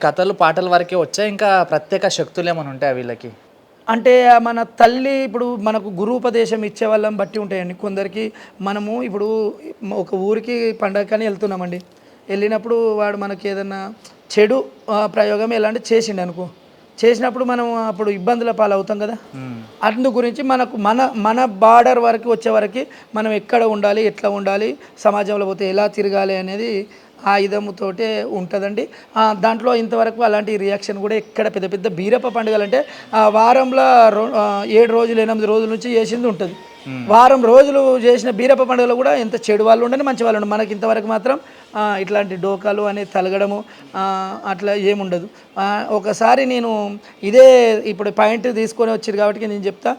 కథలు పాటల వరకే వచ్చా? ఇంకా ప్రత్యేక శక్తులు ఏమైనా ఉంటాయా వీళ్ళకి? అంటే మన తల్లి ఇప్పుడు మనకు గురుపదేశం ఇచ్చే వాళ్ళని బట్టి ఉంటాయండి. కొందరికి మనము ఇప్పుడు ఒక ఊరికి పండగకని వెళ్తున్నామండి. వెళ్ళినప్పుడు వాడు మనకి ఏదన్నా చెడు ప్రయోగం ఎలాంటి చేసిండు అనుకో. చేసినప్పుడు మనం అప్పుడు ఇబ్బందుల పాలవుతాం కదా. అందు గురించి మనకు మన మన బార్డర్ వరకు వచ్చే వరకు మనం ఎక్కడ ఉండాలి ఎట్లా ఉండాలి సమాజంలో పోతే ఎలా తిరగాలి అనేది ఆయుధముతోటే ఉంటుందండి. దాంట్లో ఇంతవరకు అలాంటి రియాక్షన్ కూడా ఎక్కడ పెద్ద పెద్ద బీరప్ప పండుగలు అంటే వారంలో ఏడు రోజులు ఎనిమిది రోజుల నుంచి చేసింది ఉంటుంది. వారం రోజులు చేసిన బీరప్ప పండుగలో కూడా ఎంత చెడు వాళ్ళు ఉండని మంచి వాళ్ళు ఉండరు. మనకి ఇంతవరకు మాత్రం ఇట్లాంటి డోకాలు అనేది తలగడము అట్లా ఏముండదు. ఒకసారి నేను ఇదే ఇప్పుడు పాయింట్ తీసుకొని వచ్చారు కాబట్టి నేను చెప్తా.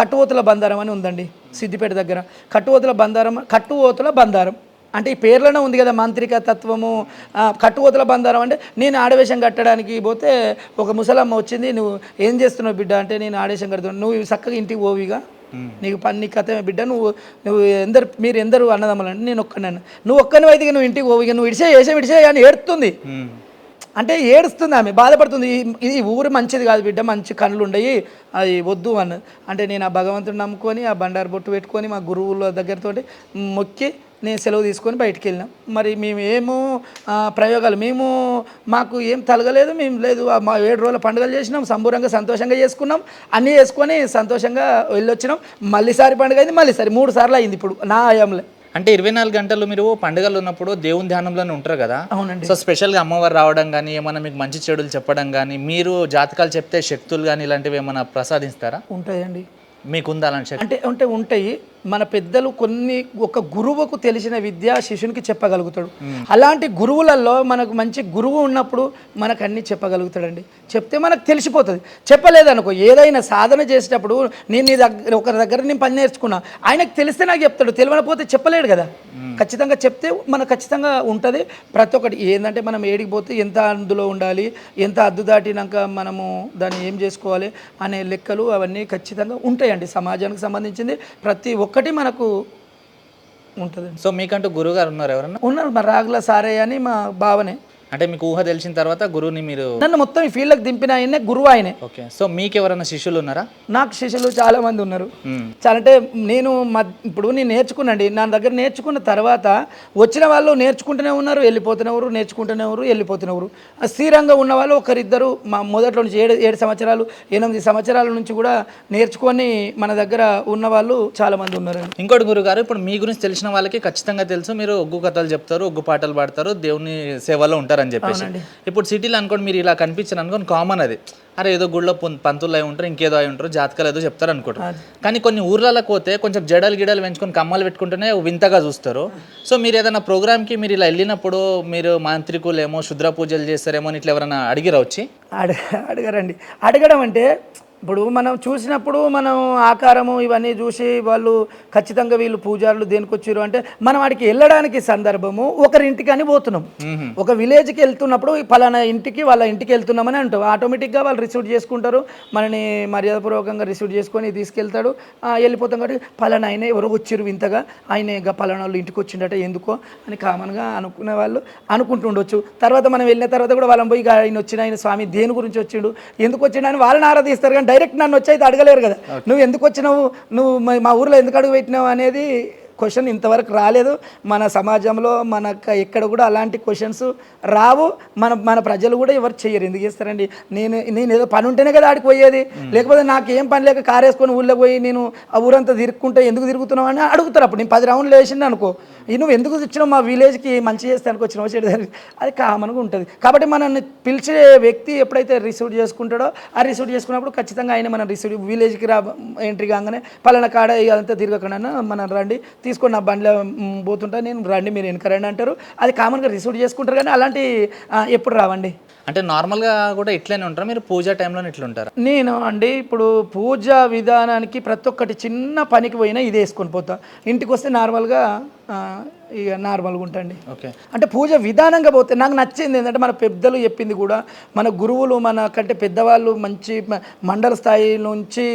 కట్టువోతుల బందారం అని ఉందండి సిద్దిపేట దగ్గర. కట్టువోతుల బందారం కట్టువోతుల బందారం. అంటే ఈ పేర్లోనే ఉంది కదా మాంత్రిక తత్వము ఆ, కట్టువోతుల బందారం అంటే నేను ఆడవేషం కట్టడానికి పోతే ఒక ముసలమ్మ వచ్చింది నువ్వు ఏం చేస్తున్నావు బిడ్డ? అంటే నేను ఆడవేషం కడుతున్నాను నువ్వు చక్కగా ఇంటికి పోవిగా? నీకు పని నీ కథమే బిడ్డ? నువ్వు నువ్వు ఎందరు మీరు ఎందరు అన్నదమ్ములంటే నేను ఒక్కనన్ను నువ్వు ఒక్కని అయితే నువ్వు ఇంటికి పోవిగా? నువ్వు ఇడిసే వేసే ఇడిసే అని ఏడుతుంది. అంటే ఏడుస్తుంది ఆమె బాధపడుతుంది. ఈ- ఇది ఊరు మంచిది కాదు బిడ్డ మంచి కళ్ళు ఉండయి అది వద్దు అన్న. అంటే నేను ఆ భగవంతుని నమ్ముకొని ఆ బండారు బొట్టు పెట్టుకొని మా గురువుల దగ్గరతోటి మొక్కి నేను సెలవు తీసుకొని బయటికి వెళ్ళినాం. మరి మేము ఏమో ప్రయోగాలు మేము మాకు ఏం తలగలేదు మేము లేదు మా ఏడు రోజుల పండుగలు చేసినాం సంబూరంగా సంతోషంగా చేసుకున్నాం అన్నీ చేసుకొని సంతోషంగా వెళ్ళొచ్చినాం. మళ్ళీసారి పండుగ అయింది మళ్ళీసారి మూడు సార్లు అయింది ఇప్పుడు నా ఆయంలో అంటే ఇరవై నాలుగు గంటలు మీరు పండుగలు ఉన్నప్పుడు దేవుని ధ్యానంలోనే ఉంటారు కదా? అవునండి. సో స్పెషల్గా అమ్మవారు రావడం కానీ ఏమైనా మీకు మంచి చెడులు చెప్పడం కానీ మీరు జాతకాలు చెప్తే శక్తులు కానీ ఇలాంటివి ఏమైనా ప్రసాదిస్తారా? ఉంటాయండి. మీకుందా అలాంటి శక్తి? అంటే అంటే ఉంటాయి. మన పెద్దలు కొన్ని ఒక గురువుకు తెలిసిన విద్య శిష్యునికి చెప్పగలుగుతాడు. అలాంటి గురువులలో మనకు మంచి గురువు ఉన్నప్పుడు మనకు అన్ని చెప్పగలుగుతాడండి. చెప్తే మనకు తెలిసిపోతుంది. చెప్పలేదనుకో ఏదైనా సాధన చేసేటప్పుడు నేను నీ దగ్గర ఒకరి దగ్గర నేను పని నేర్చుకున్నా ఆయనకు తెలిస్తే నాకు చెప్తాడు. తెలియకపోతే చెప్పలేడు కదా. ఖచ్చితంగా చెప్తే మనకు ఖచ్చితంగా ఉంటుంది. ప్రతి ఒక్కటి ఏంటంటే మనం ఏడికి పోతే ఎంత అందులో ఉండాలి ఎంత అద్దు దాటినాక మనము దాన్ని ఏం చేసుకోవాలి అనే లెక్కలు అవన్నీ ఖచ్చితంగా ఉంటాయండి. సమాజానికి సంబంధించింది ప్రతి ఒక్కటి మనకు ఉంటుందండి. సో మీకంటూ గురువు గారు ఉన్నారు ఎవరన్నా? ఉన్నారు మా రాగుల సారే అని మా బావనే. అంటే మీకు ఊహ తెలిసిన తర్వాత గురువుని మీరు నన్ను మొత్తం ఈ ఫీల్డ్కి దింపిన ఆయనే గురువు ఆయనే. ఓకే. సో మీకు ఎవరైనా శిష్యులు ఉన్నారా? నాకు శిష్యులు చాలా మంది ఉన్నారు. చాలా అంటే నేను ఇప్పుడు నేను నేర్చుకున్నాండి నా దగ్గర నేర్చుకున్న తర్వాత వచ్చిన వాళ్ళు నేర్చుకుంటూనే ఉన్నారు వెళ్ళిపోతున్నవారు నేర్చుకుంటూనే ఉన్నారు వెళ్ళిపోతున్నవారు ఆ స్థిరంగా ఉన్న వాళ్ళు ఒకరిద్దరు మా మొదట్లో నుంచి ఏడు ఏడు సంవత్సరాలు ఎనిమిది సంవత్సరాల నుంచి కూడా నేర్చుకొని మన దగ్గర ఉన్న వాళ్ళు చాలా మంది ఉన్నారండి. ఇంకోటి గురుగారు ఇప్పుడు మీ గురించి తెలిసిన వాళ్ళకి ఖచ్చితంగా తెలుసు. మీరు ఒగ్గు కథలు చెప్తారు ఒగ్గు పాటలు పాడతారు దేవుని సేవలో ఉంటారని చెప్పేసి. ఇప్పుడు సిటీలో అనుకోండి మీరు ఇలా కనిపించారు అనుకోండి కామన్ అది. అరే ఏదో గుడిలో పొం- పంతులు అయి ఉంటారు ఇంకేదో అయి ఉంటారు జాతకాలు ఏదో చెప్తారు అనుకుంటారు. కానీ కొన్ని ఊర్లలో పోతే కొంచెం జడలు గిడలు పెంచుకొని కమ్మలు పెట్టుకుంటేనే వింతగా చూస్తారు. సో మీరు ఏదైనా ప్రోగ్రామ్కి మీరు ఇలా వెళ్ళినప్పుడు మీరు మాంత్రికులేమో శుద్ర పూజలు చేస్తారేమో అని ఇట్లా ఎవరైనా అడిగిరా వచ్చి? అడగ అడగరండి. అడగడం అంటే ఇప్పుడు మనం చూసినప్పుడు మనం ఆకారము ఇవన్నీ చూసి వాళ్ళు ఖచ్చితంగా వీళ్ళు పూజారులు దేనికి వచ్చారు అంటే మనం వాడికి వెళ్ళడానికి సందర్భము ఒకరి ఇంటికి అని పోతున్నాం ఒక విలేజ్కి వెళ్తున్నప్పుడు పలానా ఇంటికి వాళ్ళ ఇంటికి వెళ్తున్నామని అంటాం. ఆటోమేటిక్గా వాళ్ళు రిసీవ్ చేసుకుంటారు. మనని మర్యాదపూర్వకంగా రిసీవ్ చేసుకొని తీసుకెళ్తాడు. వెళ్ళిపోతాం కాబట్టి పలానా ఆయన ఎవరో వచ్చారు వింతగా. ఆయన ఇక పలానా వాళ్ళు ఇంటికి వచ్చిండట ఎందుకో అని కామన్గా అనుకునే వాళ్ళు అనుకుంటుండొచ్చు తర్వాత మనం వెళ్ళిన తర్వాత కూడా వాళ్ళని పోయి "ఇక ఆయన వచ్చిన ఆయన స్వామి దేని గురించి వచ్చిండు? ఎందుకు వచ్చిండు అని వాళ్ళని ఆరాధిస్తారు కానీ డైరెక్ట్ నన్ను వచ్చి అయితే అడగలేరు కదా. నువ్వు ఎందుకు వచ్చినావు? నువ్వు మా- ఊర్లో ఎందుకు అడుగు పెట్టినావు అనేది క్వశ్చన్ ఇంతవరకు రాలేదు. మన సమాజంలో మనకు ఎక్కడ కూడా అలాంటి క్వశ్చన్స్ రావు. మన మన ప్రజలు కూడా ఎవరు చెయ్యరు. ఎందుకు చేస్తారండి? నేను నేను ఏదో పని ఉంటేనే కదా ఆడికి పోయేది. లేకపోతే నాకు ఏం పని లేక కారు వేసుకొని ఊళ్ళో పోయి నేను ఆ ఊరంతా తిరుక్కుంటే ఎందుకు తిరుగుతున్నావు అని అడుగుతారు. అప్పుడు నేను పది రౌండ్లు వేసిండు అనుకో. "ఈ నువ్వు ఎందుకు వచ్చినావు? మా విలేజ్కి మంచి చేస్తే అనుకొచ్చినావు చెడు చేస్తే-" అది కామన్గా ఉంటుంది. కాబట్టి మనల్ని పిలిచే వ్యక్తి ఎప్పుడైతే రిసీవ్ చేసుకుంటాడో ఆ రిసీవ్ చేసుకున్నప్పుడు ఖచ్చితంగా ఆయన మనం రిసీవ్ విలేజ్కి రా ఎంట్రీ కాగానే పలానా కాడ ఇదంతా తిరగకుండా మనం రండి తీసుకొని నా బండిలో పోతుంటా నేను రండి మీరు వెనక రండి అంటారు. అది కామన్గా రిసీవ్ చేసుకుంటారు కానీ అలాంటి ఎప్పుడు రావండి. అంటే నార్మల్గా కూడా ఇట్లనే ఉంటారా? మీరు పూజ టైంలో ఇట్లా ఉంటారా? నేను అండి ఇప్పుడు పూజ విధానానికి ప్రతి ఒక్కటి చిన్న పనికి పోయినా ఇది వేసుకొని పోతా. ఇంటికి వస్తే నార్మల్గా ఇక నార్మల్గా ఉంటాండి. ఓకే. అంటే పూజ విధానంగా పోతే నాకు నచ్చింది ఏంటంటే మన పెద్దలు చెప్పింది కూడా మన గురువులు మన కంటే పెద్దవాళ్ళు మంచి మండల స్థాయి నుంచి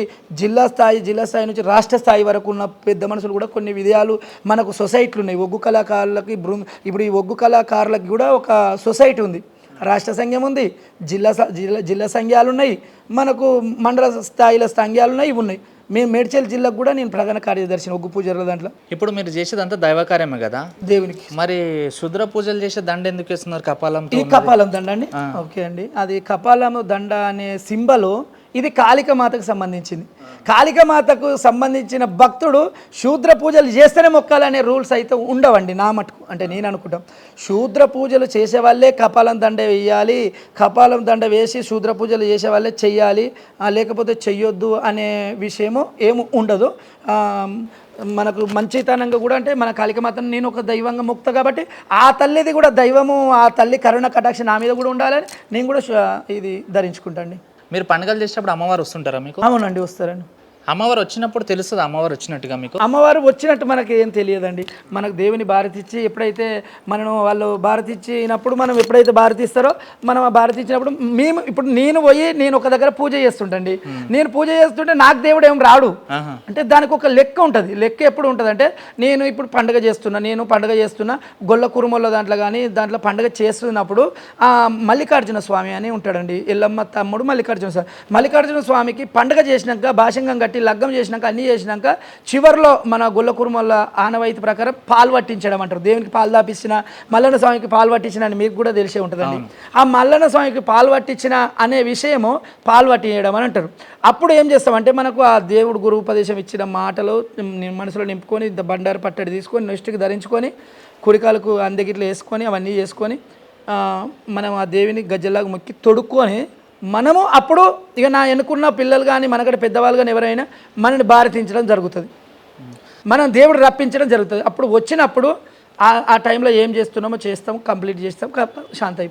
జిల్లా స్థాయి జిల్లా స్థాయి నుంచి రాష్ట్ర స్థాయి వరకు ఉన్న పెద్ద మనుషులు కూడా కొన్ని విధాలు మనకు సొసైటీలు ఉన్నాయి. ఒగ్గు కళాకారులకి బృంద ఇప్పుడు ఈ ఒగ్గు కళాకారులకి కూడా ఒక సొసైటీ ఉంది. రాష్ట్ర సంఘం ఉంది జిల్లా జిల్లా జిల్లా సంఘాలు ఉన్నాయి మనకు మండల స్థాయిలో సంఘాలు ఉన్నాయి ఇవి ఉన్నాయి. మేము మేడ్చల్ జిల్లాకు కూడా నేను ప్రధాన కార్యదర్శిని ఒగ్గు పూజల దాంట్లో. ఇప్పుడు మీరు చేసేదంతా దైవకార్యమే కదా? దేవునికి. మరి శుద్ర పూజలు చేసే దండ ఎందుకు వేస్తున్నారు? కపాలం ఈ కపాలం దండ అండి. ఓకే అండి. అది కపాలము దండ అనే సింబలు ఇది కాళిక మాతకు సంబంధించింది. కాళిక మాతకు సంబంధించిన భక్తుడు శూద్ర పూజలు చేస్తేనే మొక్కాలనే రూల్స్ అయితే ఉండవండి నా మటుకు. అంటే నేను అనుకుంటాం. శూద్ర పూజలు చేసే వాళ్ళే కపాలం దండ వేయాలి కపాలం దండ వేసి శూద్ర పూజలు చేసే వాళ్ళే చెయ్యాలి లేకపోతే చెయ్యొద్దు అనే విషయము ఏమి ఉండదు. మనకు మంచితనంగా కూడా అంటే మన కాళికమాతను నేను ఒక దైవంగా ముక్త కాబట్టి ఆ తల్లిది కూడా దైవము ఆ తల్లి కరుణ కటాక్ష నా మీద కూడా ఉండాలని నేను కూడా ఇది ధరించుకుంటాండి. మీరు పండుగలు చేసేటప్పుడు అమ్మవారు వస్తుంటారా మీకు? అవునండి వస్తారండి. అమ్మవారు వచ్చినప్పుడు తెలుస్తుంది అమ్మవారు వచ్చినట్టుగా మీకు? అమ్మవారు వచ్చినట్టు మనకి ఏం తెలియదండి. మనకు దేవుని భారతి ఇచ్చి ఎప్పుడైతే మనం వాళ్ళు భారతి ఇచ్చినప్పుడు మనం ఎప్పుడైతే భారతి ఇస్తారో మనం ఆ భారతి ఇచ్చినప్పుడు మేము ఇప్పుడు నేను పోయి నేను ఒక దగ్గర పూజ చేస్తుంటండి. నేను పూజ చేస్తుంటే నాకు దేవుడు ఏం రాడు. అంటే దానికి ఒక లెక్క ఉంటుంది. లెక్క ఎప్పుడు ఉంటుంది అంటే నేను ఇప్పుడు పండుగ చేస్తున్నా నేను పండుగ చేస్తున్నా గొల్ల కురుమల దాంట్లో కానీ దాంట్లో పండుగ చేస్తున్నప్పుడు ఆ మల్లికార్జున స్వామి అని ఉంటాడండి. ఎల్లమ్మ తమ్ముడు మల్లికార్జున స్వామి మల్లికార్జున స్వామికి పండుగ చేసినాక భాషంగం కట్టి లగ్గం చేసినాక అన్నీ చేసినాక చివర్లో మన గొల్ల కురుమల ఆనవాయితీ ప్రకారం పాలు పట్టించడం అంటారు. దేవునికి పాలు దాపిచ్చిన మల్లన్న స్వామికి పాలు పట్టించిన అని మీకు కూడా తెలిసే ఉంటుందండి. ఆ మల్లన్న స్వామికి పాలు పట్టించిన అనే విషయము పాలు పట్టించడం అని అంటారు. అప్పుడు ఏం చేస్తామంటే మనకు ఆ దేవుడు గురు ఉపదేశం ఇచ్చిన మాటలు మనసులో నింపుకొని బండారు పట్టడి తీసుకొని నెక్స్ట్కి ధరించుకొని కుడికాలకు అందగిట్లు వేసుకొని అవన్నీ చేసుకొని మనం ఆ దేవిని గజ్జలాగా మొక్కి తొడుక్కొని మనము అప్పుడు ఇక నా ఎన్నుకున్న పిల్లలు కానీ మనకంటే పెద్దవాళ్ళు కానీ ఎవరైనా మనని భారతించడం జరుగుతుంది. మనం దేవుడు రప్పించడం జరుగుతుంది. అప్పుడు వచ్చినప్పుడు ఆ ఆ టైంలో ఏం చేస్తున్నామో చేస్తాం కంప్లీట్ చేస్తాం శాంతి అయిపోతుంది